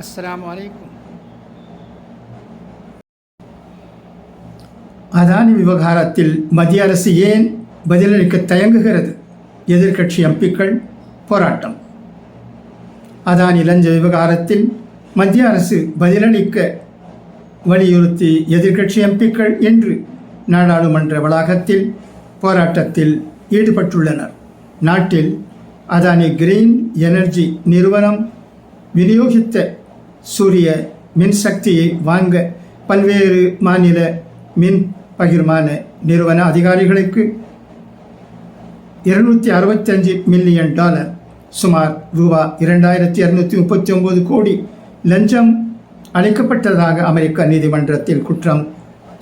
அஸ்லாம் வலைக்கும் அதானி விவகாரத்தில் மத்திய அரசு ஏன் பதிலளிக்க தயங்குகிறது? எதிர்க்கட்சி எம்பிக்கள் போராட்டம். அதானி லஞ்ச விவகாரத்தில் மத்திய அரசு பதிலளிக்க வலியுறுத்தி எதிர்க்கட்சி எம்பிக்கள் என்று நாடாளுமன்ற வளாகத்தில் போராட்டத்தில் ஈடுபட்டுள்ளனர். நாட்டில் அதானி கிரீன் எனர்ஜி நிறுவனம் விநியோகித்த சூரிய மின்சக்தியை வாங்க பல்வேறு மாநில மின் பகிர்மான நிறுவன அதிகாரிகளுக்கு இருநூற்றி அறுபத்தஞ்சு மில்லியன் டாலர் சுமார் ரூபா இரண்டாயிரத்தி இரநூத்தி முப்பத்தி ஒன்பது கோடி லஞ்சம் அளிக்கப்பட்டதாக அமெரிக்க நீதிமன்றத்தில் குற்றம்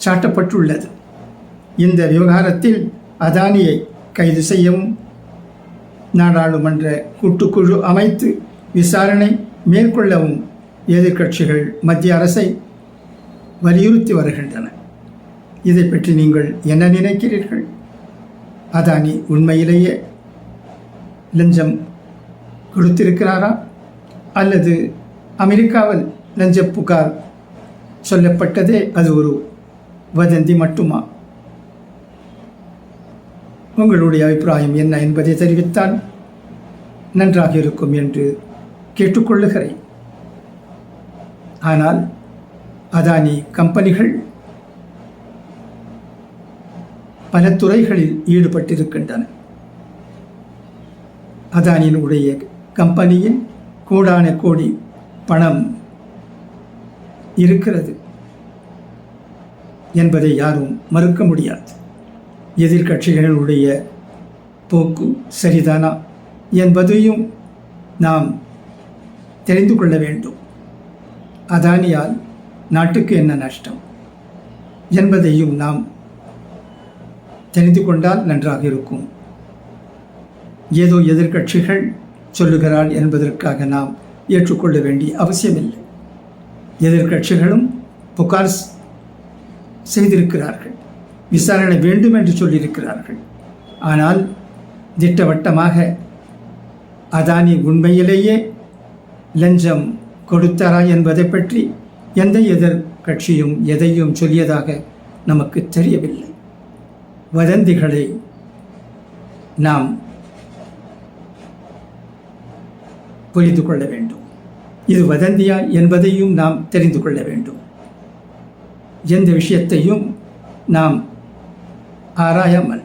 சாட்டப்பட்டுள்ளது. இந்த விவகாரத்தில் அதானியை கைது செய்யவும் நாடாளுமன்ற கூட்டுக்குழு அமைத்து விசாரணை மேற்கொள்ளவும் எதிர்க்கட்சிகள் மத்திய அரசை வலியுறுத்தி வருகின்றன. இதை பற்றி நீங்கள் என்ன நினைக்கிறீர்கள்? அதானி உண்மையிலேயே லஞ்சம் கொடுத்திருக்கிறாரா? அல்லது அமெரிக்காவில் லஞ்ச புகார் சொல்லப்பட்டதே அது ஒரு வதந்தி மட்டுமா? உங்களுடைய அபிப்பிராயம் என்ன என்பதை தெரிவித்தால் நன்றாக இருக்கும் என்று கேட்டுக்கொள்ளுகிறேன். ஆனால் அதானி கம்பெனிகள் பல துறைகளில் ஈடுபட்டிருக்கின்றன. அதானியினுடைய கம்பெனியின் கோடான கோடி பணம் இருக்கிறது என்பதை யாரும் மறுக்க முடியாது. எதிர்கட்சிகளுடைய போக்கு சரிதானா என்பதையும் நாம் தெரிந்து கொள்ள வேண்டும். அதானியால் நாட்டுக்கு என்ன நஷ்டம் என்பதையும் நாம் தெரிந்து கொண்டால் நன்றாக இருக்கும். ஏதோ எதிர்க்கட்சிகள் சொல்லுகிறாள் என்பதற்காக நாம் ஏற்றுக்கொள்ள வேண்டிய அவசியமில்லை. எதிர்க்கட்சிகளும் புகார் செய்திருக்கிறார்கள். விசாரணை வேண்டும் என்று சொல்லியிருக்கிறார்கள். ஆனால் திட்டவட்டமாக அதானி உண்மையிலேயே லஞ்சம் கொடுத்தாரா என்பதை பற்றி எந்த எதிர் கட்சியும் எதையும் சொல்லியதாக நமக்கு தெரியவில்லை. வதந்திகளை நாம் புரிந்து கொள்ள வேண்டும். இது வதந்தியா என்பதையும் நாம் தெரிந்து கொள்ள வேண்டும். எந்த விஷயத்தையும் நாம் ஆராயாமல்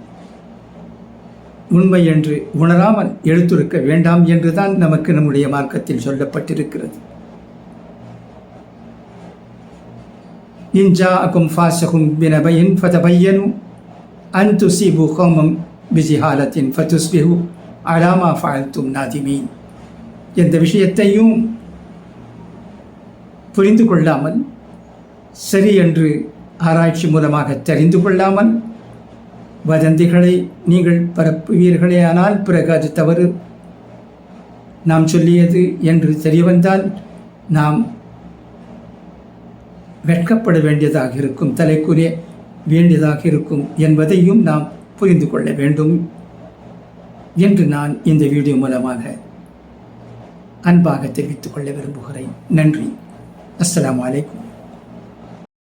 உண்மை என்று உணராமல் எழுத்துருக்க வேண்டாம் என்றுதான் நமக்கு நம்முடைய மார்க்கத்தில் சொல்லப்பட்டிருக்கிறது. இன்ஜா فاسق بنبي பினபையின் أن அன் துசிபு ஹோமம் فتصبحوا على அலாமா فعلتم نادمين எந்த விஷயத்தையும் புரிந்து கொள்ளாமல் சரி என்று ஆராய்ச்சி மூலமாக தெரிந்து கொள்ளாமல் வதந்திகளை நீங்கள் பரப்புவீர்களே ஆனால் பிறகு அது தவறு நாம் சொல்லியது என்று தெரியவந்தால் நாம் வெட்கப்பட வேண்டியதாக இருக்கும் தலைக்குரிய வேண்டியதாக இருக்கும் என்பதையும் நாம் புரிந்து கொள்ள வேண்டும் என்று நான் இந்த வீடியோ மூலமாக அன்பாக தெரிவித்துக் கொள்ள விரும்புகிறேன். நன்றி. அஸ்லாம் அலைக்கும்.